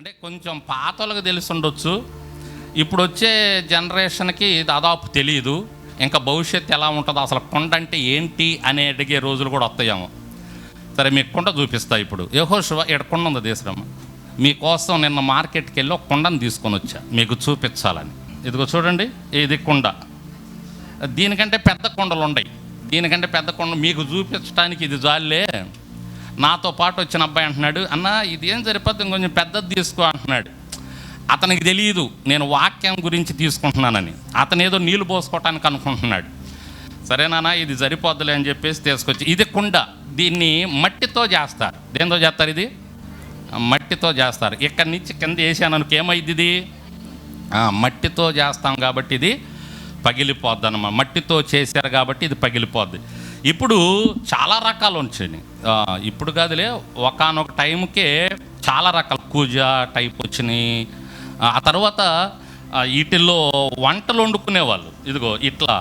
అంటే కొంచెం పాతలకు తెలిసి ఉండొచ్చు ఇప్పుడు వచ్చే జనరేషన్కి దాదాపు తెలియదు ఇంకా భవిష్యత్తు ఎలా ఉంటుందో అసలు కొండ అంటే ఏంటి అని అడిగే రోజులు కూడా వస్తాయేమో. సరే మీకు కొండ చూపిస్తా ఇప్పుడు. యహోశివ ఇక్కడ కొండ ఉంది దేశరమ్మ మీకోసం నిన్న మార్కెట్కి వెళ్ళి ఒక కొండను తీసుకొని వచ్చా. మీకు చూపించాలని. ఇదిగో చూడండి ఇది కొండ. దీనికంటే పెద్ద కొండలు ఉన్నాయి దీనికంటే పెద్ద కొండ మీకు చూపించడానికి ఇది జాలే నాతో పాటు వచ్చిన అబ్బాయి అంటున్నాడు. అన్న ఇది ఏం సరిపోతుంది కొంచెం పెద్దది తీసుకో అంటున్నాడు. అతనికి తెలియదు నేను వాక్యం గురించి తీసుకుంటున్నానని. అతను ఏదో నీళ్ళు పోసుకోవటానికి అనుకుంటున్నాడు. సరేనా ఇది సరిపోద్దులే అని చెప్పేసి తీసుకొచ్చి ఇది కుండ దీన్ని మట్టితో చేస్తారు. దేంతో చేస్తారు ఇది? మట్టితో చేస్తారు. ఇక్కడి నుంచి కింద వేసాను అనుకు ఏమైంది ఇది? మట్టితో చేస్తాం కాబట్టి ఇది పగిలిపోద్ది అన్నమాట మట్టితో చేశారు కాబట్టి ఇది పగిలిపోద్ది. ఇప్పుడు చాలా రకాలు వచ్చినాయి. ఇప్పుడు కాదులే ఒకనొక టైంకే చాలా రకాల. కూజ టైప్ వచ్చినాయి. ఆ తర్వాత వీటిల్లో వంటలు వండుకునేవాళ్ళు. ఇదిగో ఇట్లా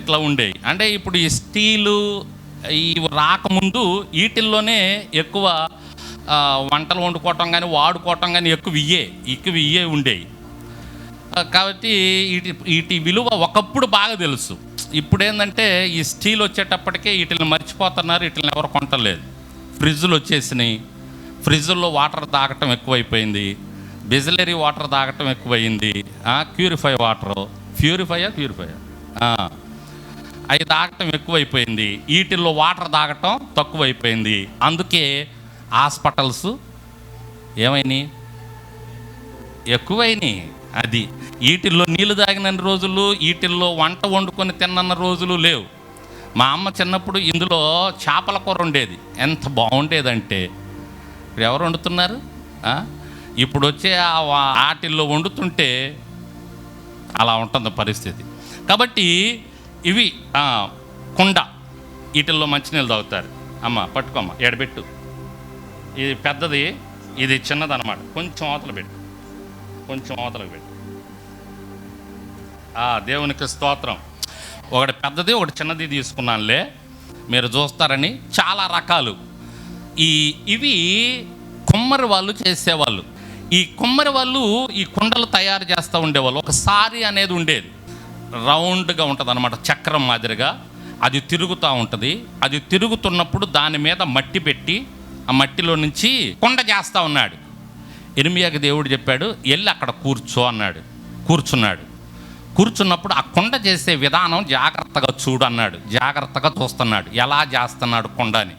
ఇట్లా ఉండేవి. అంటే ఇప్పుడు ఈ స్టీలు ఈ రాకముందు వీటిల్లోనే ఎక్కువ వంటలు వండుకోవటం కానీ వాడుకోవటం కానీ ఎక్కువ ఇయ్యే ఎక్కువ ఇయ్యే ఉండేవి. కాబట్టి వీటి వీటి విలువ ఒకప్పుడు బాగా తెలుసు. ఇప్పుడు ఏంటంటే ఈ స్టీల్ వచ్చేటప్పటికే వీటిని మర్చిపోతున్నారు వీటిని ఎవరు కొంటలేదు ఫ్రిడ్జ్లు వచ్చేసినాయి. ఫ్రిడ్జ్లో వాటర్ తాగటం ఎక్కువైపోయింది. బిజిలరీ వాటర్ తాగటం ఎక్కువైంది. Purify water. ప్యూరిఫైయా ప్యూరిఫైయా? అవి తాగటం ఎక్కువైపోయింది. వీటిల్లో వాటర్ తాగటం తక్కువైపోయింది. అందుకే హాస్పిటల్స్ ఏమైనాయి? ఎక్కువైనాయి. అది. వీటిల్లో నీళ్ళు తాగిన రోజులు వీటిల్లో వంట వండుకొని తిన్నన్న రోజులు లేవు. మా అమ్మ చిన్నప్పుడు ఇందులో చేపల కూర ఉండేది. ఎంత బాగుండేదంటే ఇప్పుడు ఎవరు వండుతున్నారు? ఇప్పుడు వచ్చే ఆ వండుతుంటే అలా ఉంటుంది పరిస్థితి. కాబట్టి ఇవి కుండ. వీటిల్లో మంచినీళ్ళు తాగుతారు. అమ్మ పట్టుకోమ్మ ఎడబెట్టు ఇది పెద్దది ఇది చిన్నదన్నమాట. కొంచెం అవతల పెట్టు. కొంచెం అవతలకు పెట్టు ఆ, దేవునికి స్తోత్రం. ఒకటి పెద్దది ఒకటి చిన్నది తీసుకున్నానులే. మీరు చూస్తారని చాలా రకాలు. ఈ ఇవి కుమ్మరి వాళ్ళు చేసేవాళ్ళు. ఈ కుమ్మరి వాళ్ళు ఈ కుండలు తయారు చేస్తూ ఉండేవాళ్ళు. ఒకసారి అనేది ఉండేది. రౌండ్గా ఉంటుంది అనమాట చక్రం మాదిరిగా. అది తిరుగుతూ ఉంటుంది. అది తిరుగుతున్నప్పుడు దాని మీద మట్టి పెట్టి ఆ మట్టిలో నుంచి కుండ చేస్తూ ఉన్నాడు. ఇర్మియాకి దేవుడు చెప్పాడు వెళ్ళి అక్కడ కూర్చో అన్నాడు. కూర్చున్నాడు. కూర్చున్నప్పుడు ఆ కుండ చేసే విధానం జాగ్రత్తగా చూడు అన్నాడు. జాగ్రత్తగా చూస్తున్నాడు. ఎలా చేస్తున్నాడు కుండ అని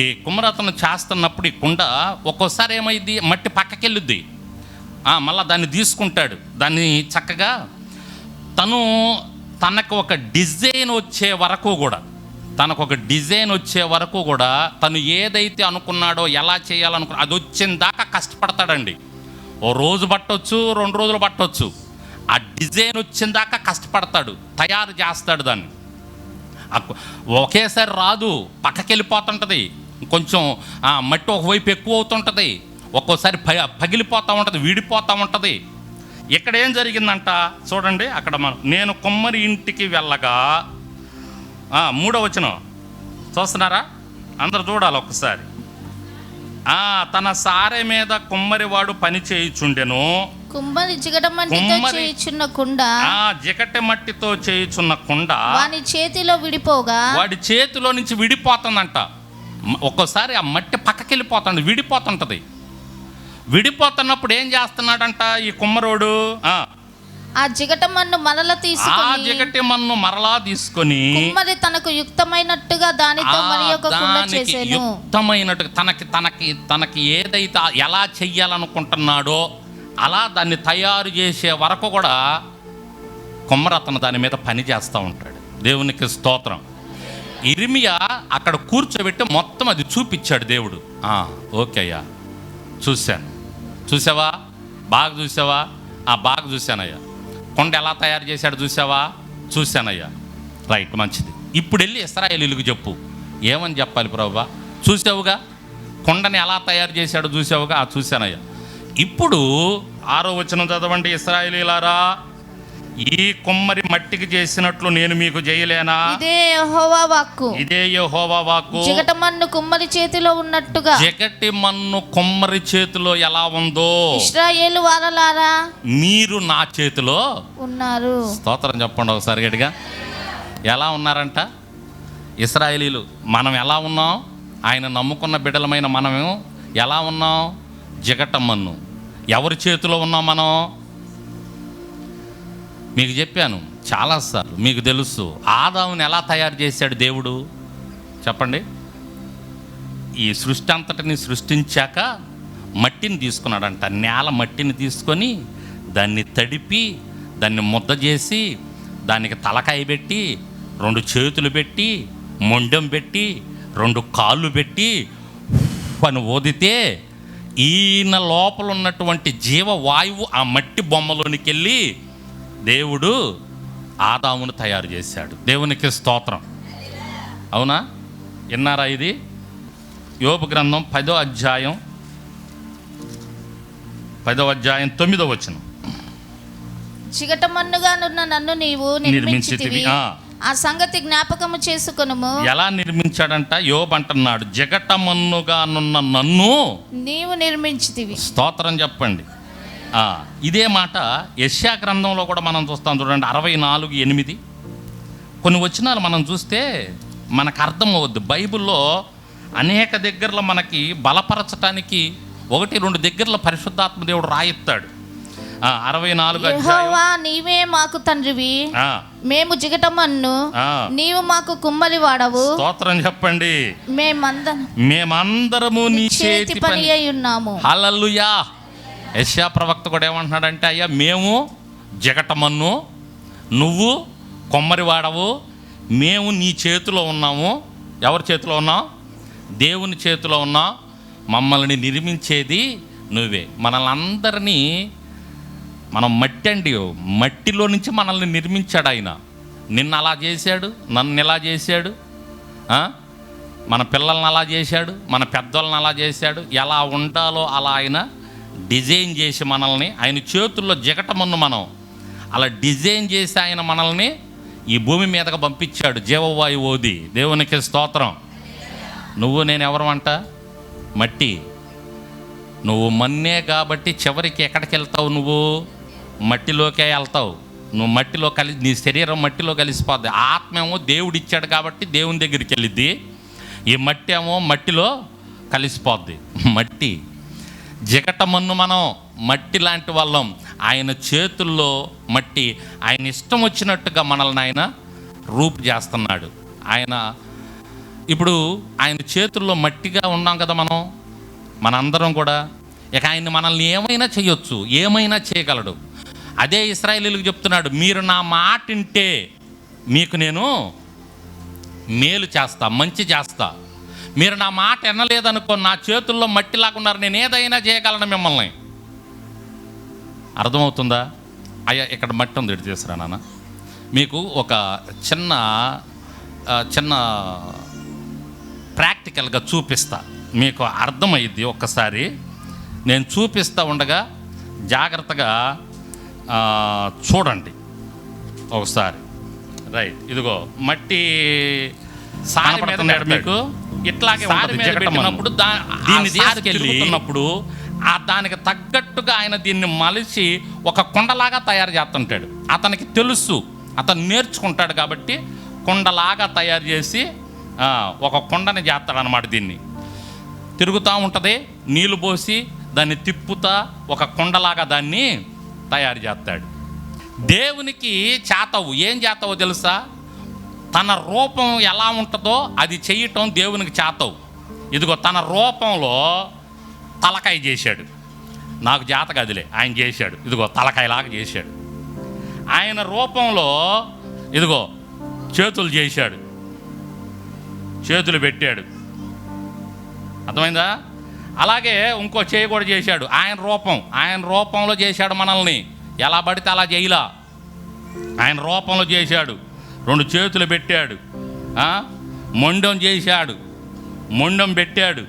ఈ కుమరతను చేస్తున్నప్పుడు ఈ కుండ ఒక్కోసారి ఏమైంది మట్టి పక్కకెళ్ళుద్ది. మళ్ళీ దాన్ని తీసుకుంటాడు. దాన్ని చక్కగా తను తనకు ఒక డిజైన్ వచ్చే వరకు కూడా తనకు ఒక డిజైన్ వచ్చే వరకు కూడా తను ఏదైతే అనుకున్నాడో ఎలా చేయాలనుకున్నా అది వచ్చిందా కష్టపడతాడండి. ఓ రోజు పట్టొచ్చు రెండు రోజులు పట్టొచ్చు. ఆ డిజైన్ వచ్చిన దాకా కష్టపడతాడు తయారు చేస్తాడు దాన్ని. ఒకేసారి రాదు పక్కకి వెళ్ళిపోతుంటుంది కొంచెం మట్టి ఒకవైపు ఎక్కువ అవుతుంటుంది. ఒక్కోసారి ప పగిలిపోతూ ఉంటుంది విడిపోతూ ఉంటుంది. ఇక్కడ ఏం జరిగిందంట చూడండి అక్కడ మనం నేను కొమ్మరి ఇంటికి వెళ్ళగా మూడో వచ్చిన చూస్తున్నారా? అందరు చూడాలి ఒక్కసారి. తన సారె మీద కుమ్మరివాడు పని చేయుచుండెను. కుంభని జిగడం మంటితో కుమ్మరి- చేయుచున్న కుండ. ఆ జిగటి మట్టితో చేయుచున్న కుండ వాని చేతిలో విడిపోగా. వాడి చేతిలో నుంచి విడిపోతుందంట. ఒక్కోసారి ఆ మట్టి పక్కకి వెళ్ళిపోతుంది విడిపోతుంటది. విడిపోతున్నప్పుడు ఏం చేస్తున్నాడంట ఈ కుమ్మరోడు? ఆ, ఆ జిగటమన్ను మరల ఆ తీసుకుని జిగటి మన్ను మరలా తీసుకొని కుమ్మరి తనకు యుక్తమైనట్టుగా దానితో ఆ మరి ఒక కుండ చేసేను. యుక్తమైనట్టు తనకి తనకి తనకి ఏదైతే ఎలా చెయ్యాలనుకుంటున్నాడో అలా దాన్ని తయారు చేసే వరకు కూడా కొమ్మరతను దాని మీద పని చేస్తూ ఉంటాడు. దేవునికి స్తోత్రం. ఇరిమియా అక్కడ కూర్చోబెట్టి మొత్తం అది చూపించాడు దేవుడు. ఆ, ఓకే అయ్యా. చూశాను. చూసావా? బాగా చూసావా? ఆ బాగా చూశానయ్యా. కొండ ఎలా తయారు చేశాడు చూసావా? చూశానయ్యా. రైట్ మంచిది. ఇప్పుడు వెళ్ళి ఇస్రాయేలీలకు చెప్పు. ఏమని చెప్పాలి ప్రభా? చూసావుగా? కొండని ఎలా తయారు చేశాడో చూసావుగా? ఆ చూశానయ్యా. ఇప్పుడు ఆరో వచనం చదవండి ఇస్రాయేలీలారా. ఈ కుమ్మరి మట్టికి చేసినట్లు నేను మీకు చేయలేనా? ఇదే యెహోవా వాక్కు. ఇదే యెహోవా వాక్కు. జిగటమన్ను కుమ్మరి చేతిలో ఉన్నట్టుగా. జగటి మన్ను కుమ్మరి చేతిలో ఎలా ఉందో? ఇస్రాయేలు వారలారా? మీరు నా చేతిలో ఉన్నారు. స్తోత్రం చెప్పండి ఒకసారి గట్టిగా. ఎలా ఉన్నారంట? ఇస్రాయేలీలు మనం ఎలా ఉన్నాం? ఆయన నమ్ముకున్న బిడ్డలమైన మనమేమో ఎలా ఉన్నాం? జిగటమ్మన్ను ఎవరి చేతిలో ఉన్నాం మనం? మీకు చెప్పాను చాలాసార్లు మీకు తెలుసు ఆదాముని ఎలా తయారు చేశాడు దేవుడు? చెప్పండి. ఈ సృష్టి అంతటిని సృష్టించాక మట్టిని తీసుకున్నాడంట. నేల మట్టిని తీసుకొని దాన్ని తడిపి దాన్ని ముద్ద చేసి దానికి తలకాయ పెట్టి రెండు చేతులు పెట్టి మొండెం పెట్టి రెండు కాళ్ళు పెట్టి పని ఓదితే ఈయన లోపల ఉన్నటువంటి జీవవాయువు ఆ మట్టి బొమ్మలోనికి వెళ్ళి దేవుడు ఆదామును తయారు చేశాడు. దేవునికి స్తోత్రం. అవునా? విన్నారా ఇది? యోబు గ్రంథం పదో అధ్యాయం పదో అధ్యాయం తొమ్మిదో వచనం. జిగటమన్నుగానున్న నన్ను నీవు నిర్మించితివి. నిర్మించితివి. ఆ. సంగతి జ్ఞాపకము చేసుకొనుము. ఎలా నిర్మించాడంట? యోబు అంటున్నాడు జగటమన్నుగానున్న నన్ను నీవు నిర్మించితివి. స్తోత్రం చెప్పండి. ఇదే మాట యశ్యా గ్రంథంలో కూడా మనం చూస్తాం చూడండి అరవై నాలుగు ఎనిమిది. కొన్ని వచనాలు మనం చూస్తే మనకు అర్థమవుద్ది బైబిల్లో అనేక దగ్గరలో మనకి బలపరచటానికి ఒకటి రెండు దగ్గరలో పరిశుద్ధాత్మ దేవుడు రాయిస్తాడు. అరవై నాలుగు నీవే మాకు తండ్రివి. మేము జిగటమన్ను. నీవు మాకు కుమ్మరి వాడవు. స్తోత్రం చెప్పండి. మేమందరం మేమందరము నీ చేతి పని. అయి ఉన్నాము. హల్లల్లుయా యశ్యా ప్రవక్త కూడా ఏమంటున్నాడంటే అయ్యా మేము జగటమన్ను నువ్వు కొమ్మరి వాడవు మేము నీ చేతిలో ఉన్నాము. ఎవరి చేతిలో ఉన్నాం దేవుని చేతిలో ఉన్నాం మమ్మల్ని నిర్మించేది నువ్వే. మనల్ని అందరినీ మనం మట్టి అండి మట్టిలో నుంచి మనల్ని నిర్మించాడు ఆయన. నిన్ను అలా చేశాడు నన్ను ఇలా చేశాడు మన పిల్లల్ని అలా చేశాడు మన పెద్దోళ్ళని అలా చేశాడు ఎలా ఉండాలో అలా ఆయన డిజైన్ చేసి మనల్ని ఆయన చేతుల్లో జగటమన్ను మనం అలా డిజైన్ చేసి ఆయన మనల్ని ఈ భూమి మీదకి పంపించాడు. జీవవాయు ఓది దేవునికి స్తోత్రం. నువ్వు నేను ఎవరు అంట? మట్టి. నువ్వు మన్నే కాబట్టి చివరికి ఎక్కడికి వెళ్తావు నువ్వు? మట్టిలోకే వెళ్తావు. నువ్వు మట్టిలో కలి నీ శరీరం మట్టిలో కలిసిపోద్ది. ఆత్మ ఏమో దేవుడు ఇచ్చాడు కాబట్టి దేవుని దగ్గరికి వెళ్ళిద్ది. ఈ మట్టి ఏమో మట్టిలో కలిసిపోద్ది. మట్టి. జిగటమన్ను మనం మట్టి లాంటి వాళ్ళం. ఆయన చేతుల్లో మట్టి ఆయన ఇష్టం వచ్చినట్టుగా మనల్ని ఆయన రూపు చేస్తున్నాడు. ఆయన ఇప్పుడు ఆయన చేతుల్లో మట్టిగా ఉన్నాం కదా మనం మనందరం కూడా. ఇక ఆయన మనల్ని ఏమైనా చేయొచ్చు ఏమైనా చేయగలడు. అదే ఇస్రాయలీలకు చెప్తున్నాడు మీరు నా మాటింటే మీకు నేను మేలు చేస్తా మంచి చేస్తా. మీరు నా మాట వినలేదనుకో నా చేతుల్లో మట్టిలాగా ఉన్నారు నేను ఏదైనా చేయగలను మిమ్మల్ని. అర్థమవుతుందా? అయ్యా ఇక్కడ మట్టి ఉంది ఇటు నాన్న. మీకు ఒక చిన్న చిన్న ప్రాక్టికల్గా చూపిస్తా. మీకు అర్థమైద్ది ఒక్కసారి. నేను చూపిస్తా ఉండగా జాగ్రత్తగా చూడండి. ఒకసారి. రైట్ ఇదిగో మట్టి కనపడుతుంది మీకు? ఇట్లాగే దా దీన్ని దీన్ని తీసుకెళ్ళి- తీసుకెళ్ళినప్పుడు ఆ దానికి తగ్గట్టుగా ఆయన దీన్ని మలిచి ఒక కుండలాగా తయారు చేస్తుంటాడు. అతనికి తెలుసు. అతను నేర్చుకుంటాడు కాబట్టి కుండలాగా తయారు చేసి ఒక కుండని చేస్తాడు అనమాట దీన్ని. తిరుగుతూ ఉంటుంది నీళ్ళు పోసి దాన్ని తిప్పుతా ఒక కుండలాగా దాన్ని తయారు చేస్తాడు. దేవునికి చేతవు. ఏం చేతవో తెలుసా? తన రూపం ఎలా ఉంటుందో అది చేయటం దేవునికి చేతవు. ఇదిగో తన రూపంలో తలకాయ చేశాడు. నాకు జాత గదిలే ఆయన చేశాడు. ఇదిగో తలకాయలాగా చేశాడు. ఆయన రూపంలో ఇదిగో చేతులు చేశాడు. చేతులు పెట్టాడు. అర్థమైందా? అలాగే ఇంకో చేయి కూడా చేశాడు. ఆయన రూపం ఆయన రూపంలో చేశాడు మనల్ని. ఎలా పడితే అలా చేయలా. ఆయన రూపంలో చేశాడు. రెండు చేతులు పెట్టాడు. మొండం చేశాడు. మొండం పెట్టాడు.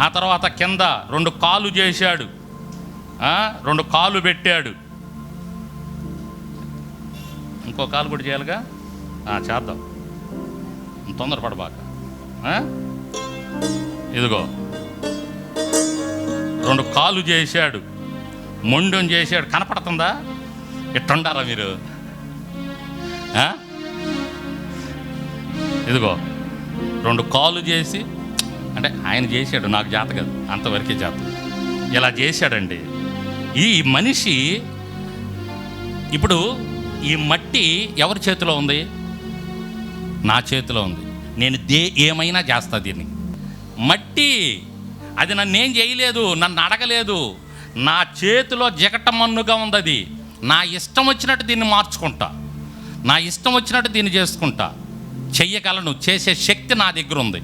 ఆ తర్వాత కింద రెండు కాళ్ళు చేశాడు. రెండు కాళ్ళు పెట్టాడు. ఇంకో కాలు కూడా చేయాలిగా? చేద్దాం. తొందరపడబాక ఇదిగో. రెండు కాలు చేశాడు. మొండెం చేశాడు. కనపడుతుందా? ఇట్టుండారా మీరు? ఇదిగో రెండు కాలు చేసి అంటే ఆయన చేశాడు నాకు జాత కాదు అంతవరకే జాత ఇలా చేశాడండి. ఈ మనిషి ఇప్పుడు ఈ మట్టి ఎవరి చేతిలో ఉంది? నా చేతిలో ఉంది. నేను దే ఏమైనా చేస్తా దీన్ని. మట్టి అది నన్ను ఏం చేయలేదు నన్ను అడగలేదు. నా చేతిలో జగటమన్నుగా ఉంది అది నా ఇష్టం వచ్చినట్టు దీన్ని మార్చుకుంటా. నా ఇష్టం వచ్చినట్టు దీన్ని చేసుకుంటా. చెయ్యగలను చేసే శక్తి నా దగ్గర ఉంది.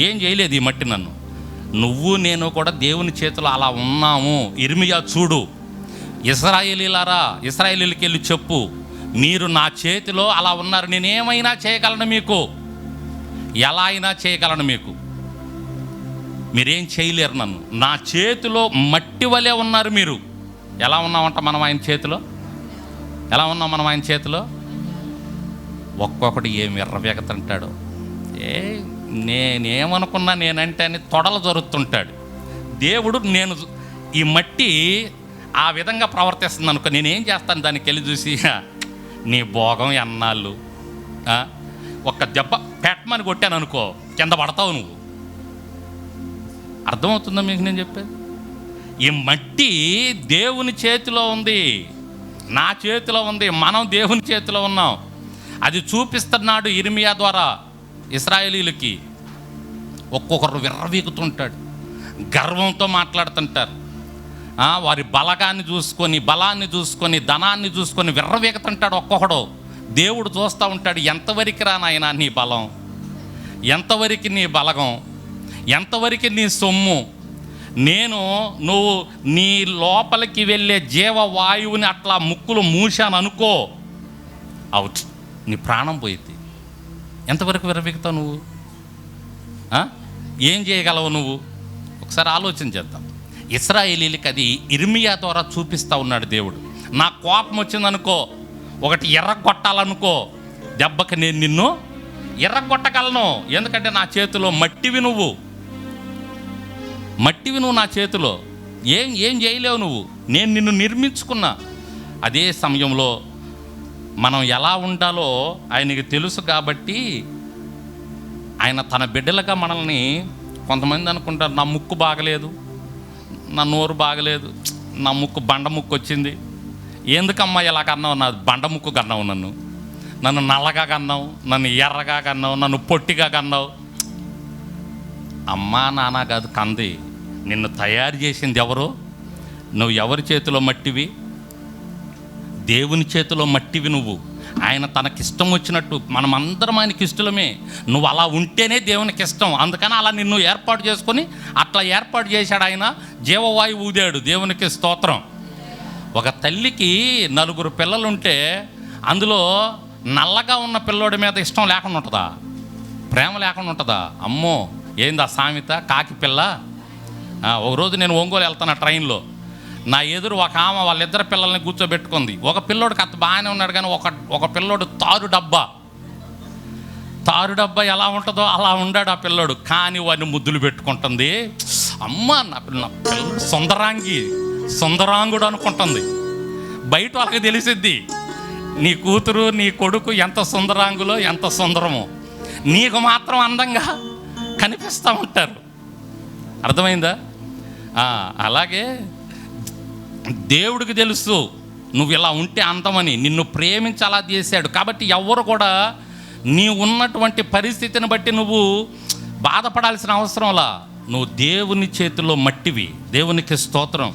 ఏం చేయలేదు ఈ మట్టి నన్ను. నువ్వు నేను కూడా దేవుని చేతిలో అలా ఉన్నాము. ఇర్మియా చూడు. ఇస్రాయేలీలారా ఇస్రాయేలీలకి వెళ్ళి చెప్పు. మీరు నా చేతిలో అలా ఉన్నారు. నేనేమైనా చేయగలను మీకు? ఎలా అయినా చేయగలను మీకు. మీరేం చేయలేరు నన్ను. నా చేతిలో మట్టి వలె ఉన్నారు మీరు. ఎలా ఉన్నామంట మనం ఆయన చేతిలో? ఎలా ఉన్నాం మనం ఆయన చేతిలో? ఒక్కొక్కటి ఏమి ఎర్రవేగతంటాడు ఏ నేనేమనుకున్నా నేనంటే అని తొడలు జరుగుతుంటాడు. దేవుడు నేను ఈ మట్టి ఆ విధంగా ప్రవర్తిస్తుంది అనుకో నేనేం చేస్తాను? దానికి వెళ్ళి చూసి నీ భోగం ఎన్నాళ్ళు? ఒక్క దెబ్బ పెట్టమని కొట్టాను అనుకో కింద పడతావు నువ్వు. అర్థమవుతుందా మీకు నేను చెప్పేది? ఈ మట్టి దేవుని చేతిలో ఉంది. నా చేతిలో ఉంది. మనం దేవుని చేతిలో ఉన్నాం. అది చూపిస్తున్నాడు ఇర్మియా ద్వారా ఇస్రాయేలీలకి. ఒక్కొక్కరు విర్రవీగుతుంటాడు గర్వంతో మాట్లాడుతుంటారు. వారి బలగాన్ని చూసుకొని బలాన్ని చూసుకొని ధనాన్ని చూసుకొని విర్రవీగుతుంటాడు ఒక్కొక్కడు. దేవుడు చూస్తూ ఉంటాడు ఎంతవరకు రా నాయనా నీ బలం? ఎంతవరకు నీ బలగం? ఎంతవరకు నీ సొమ్ము? నేను నువ్వు నీ లోపలికి వెళ్ళే జీవవాయువుని అట్లా ముక్కులు మూశాను అనుకో. అవుట్ నీ ప్రాణం పోయింది ఎంతవరకు విరవిగుతావు నువ్వు? ఏం చేయగలవు నువ్వు? ఒకసారి ఆలోచన చేద్దాం. ఇస్రాయేలీలకి అది ఇర్మియా ద్వారా చూపిస్తూ ఉన్నాడు దేవుడు. నా కోపం వచ్చిందనుకో ఒకటి ఎర్రగొట్టాలనుకో దెబ్బకి నేను నిన్ను ఎర్రగొట్టగలను. ఎందుకంటే నా చేతిలో మట్టివి నువ్వు. మట్టివి నువ్వు నా చేతిలో. ఏం ఏం చేయలేవు నువ్వు. నేను నిన్ను నిర్మించుకున్నా. అదే సమయంలో మనం ఎలా ఉండాలో ఆయనకి తెలుసు కాబట్టి ఆయన తన బిడ్డలుగా మనల్ని కొంతమంది అనుకుంటారు నా ముక్కు బాగలేదు నా నోరు బాగలేదు నా ముక్కు బండ ముక్కు వచ్చింది. ఎందుకమ్మా ఇలా కన్నావు నా బండ ముక్కు కన్నావు నన్ను. నన్ను నల్లగా కన్నావు నన్ను ఎర్రగా కన్నావు నన్ను పొట్టిగా కన్నావు. అమ్మా నాన్న కాదు కంది నిన్ను తయారు చేసింది ఎవరు? నువ్వు ఎవరి చేతిలో మట్టివి? దేవుని చేతిలో మట్టివి నువ్వు. ఆయన తనకిష్టం వచ్చినట్టు మనమందరం ఆయనకి ఇష్టమే నువ్వు అలా ఉంటేనే దేవునికి ఇష్టం. అందుకని అలా నిన్ను ఏర్పాటు చేసుకొని అట్లా ఏర్పాటు చేశాడు ఆయన. జీవవాయువు ఊదాడు. దేవునికి స్తోత్రం. ఒక తల్లికి నలుగురు పిల్లలుంటే అందులో నల్లగా ఉన్న పిల్లోడి మీద ఇష్టం లేకుండా ఉంటుందా? ప్రేమ లేకుండా ఉంటుందా? అమ్మో ఏందా సామెత? కాకి పిల్ల? ఒకరోజు నేను ఒంగోలు వెళ్తాను ట్రైన్లో. నా ఎదురు ఒక ఆమె వాళ్ళిద్దరు పిల్లల్ని కూర్చోబెట్టుకుంది. ఒక పిల్లోడికి అంత బాగానే ఉన్నాడు కానీ ఒక ఒక పిల్లోడు తారు డబ్బా. తారు డబ్బా ఎలా ఉంటుందో అలా ఉండాడు ఆ పిల్లోడు. కానీ వాడిని ముద్దులు పెట్టుకుంటుంది. అమ్మ నా పిల్ల నా సుందరాంగి సుందరాంగుడు అనుకుంటుంది. బయట వాళ్ళకి తెలిసిద్ది నీ కూతురు నీ కొడుకు ఎంత సుందరాంగులో ఎంత సుందరమో. నీకు మాత్రం అందంగా కనిపిస్తూ ఉంటారు. అర్థమైందా? అలాగే దేవుడికి తెలుసు నువ్వు ఇలా ఉంటే అంతమని నిన్ను ప్రేమించి అలా చేశాడు. కాబట్టి ఎవరు కూడా నీ ఉన్నటువంటి పరిస్థితిని బట్టి నువ్వు బాధపడాల్సిన అవసరంలా నువ్వు దేవుని చేతిలో మట్టివి దేవునికి స్తోత్రం.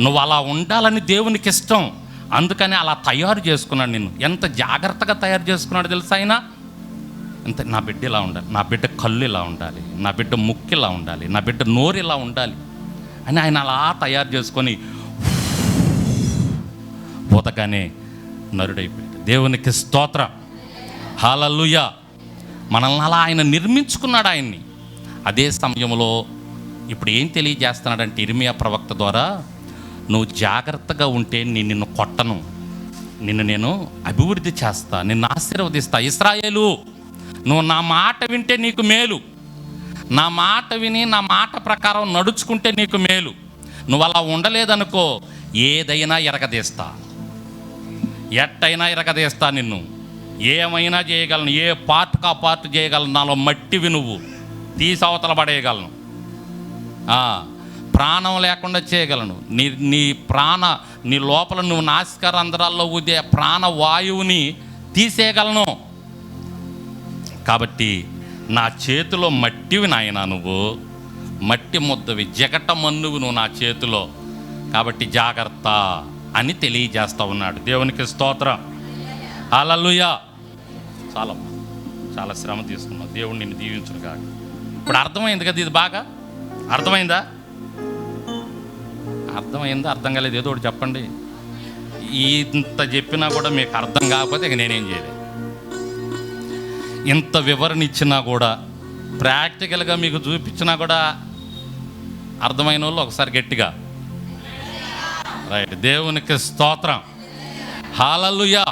నువ్వు అలా ఉండాలని దేవునికి ఇష్టం. అందుకని అలా తయారు చేసుకున్నాడు నిన్ను. ఎంత జాగ్రత్తగా తయారు చేసుకున్నాడు తెలుసా ఆయన? ఎంత నా బిడ్డ ఇలా ఉండాలి నా బిడ్డ కళ్ళు ఇలా ఉండాలి నా బిడ్డ ముక్కు ఇలా ఉండాలి నా బిడ్డ నోరు ఇలా ఉండాలి అని ఆయన అలా తయారు చేసుకొని పోతగానే నరుడైపోయాడు. దేవునికి స్తోత్ర. హాలల్లుయ. మనల్ని అలా ఆయన నిర్మించుకున్నాడు ఆయన్ని. అదే సమయంలో ఇప్పుడు ఏం తెలియజేస్తున్నాడంటే ఇర్మియా ప్రవక్త ద్వారా నువ్వు జాగ్రత్తగా ఉంటే నేను నిన్ను కొట్టను. నిన్ను నేను అభివృద్ధి చేస్తా. నిన్ను ఆశీర్వదిస్తా. ఇస్రాయేలు నువ్వు నా మాట వింటే నీకు మేలు. నా మాట విని నా మాట ప్రకారం నడుచుకుంటే నీకు మేలు. నువ్వు అలా ఉండలేదనుకో ఏదైనా ఎరగదీస్తా. ఎట్టయినా ఇరగదీస్తా నిన్ను. ఏమైనా చేయగలను ఏ పార్ట్ కా పార్ట్ చేయగలను నాలో మట్టివి నువ్వు. తీసవతల అవతల పడేయగలను. ప్రాణం లేకుండా చేయగలను. నీ నీ ప్రాణ నీ లోపల నువ్వు నాసిక రంధ్రాల్లో ఊదే ప్రాణ వాయువుని తీసేయగలను. కాబట్టి నా చేతిలో మట్టివి నాయన నువ్వు. మట్టి ముద్దవి జగట మన్నువు నువ్వు నా చేతిలో. కాబట్టి జాగ్రత్త. అని తెలియజేస్తూ ఉన్నాడు. దేవునికి స్తోత్రం. అలలుయా చాలా చాలా శ్రమ తీసుకున్నావు. దేవుడు నిన్ను దీవించును కాక ఇప్పుడు అర్థమైంది కదా ఇది బాగా? అర్థమైందా? అర్థమైందా? అర్థం కాలేదు. ఏదో ఒకటి చెప్పండి. ఇంత చెప్పినా కూడా మీకు అర్థం కాకపోతే ఇక నేనేం చేయలేదు ఇంత వివరణ ఇచ్చినా కూడా ప్రాక్టికల్గా మీకు చూపించినా కూడా అర్థమైన వాళ్ళు ఒకసారి గట్టిగా రైట్ దేవునికి స్తోత్రం. హాలలుయా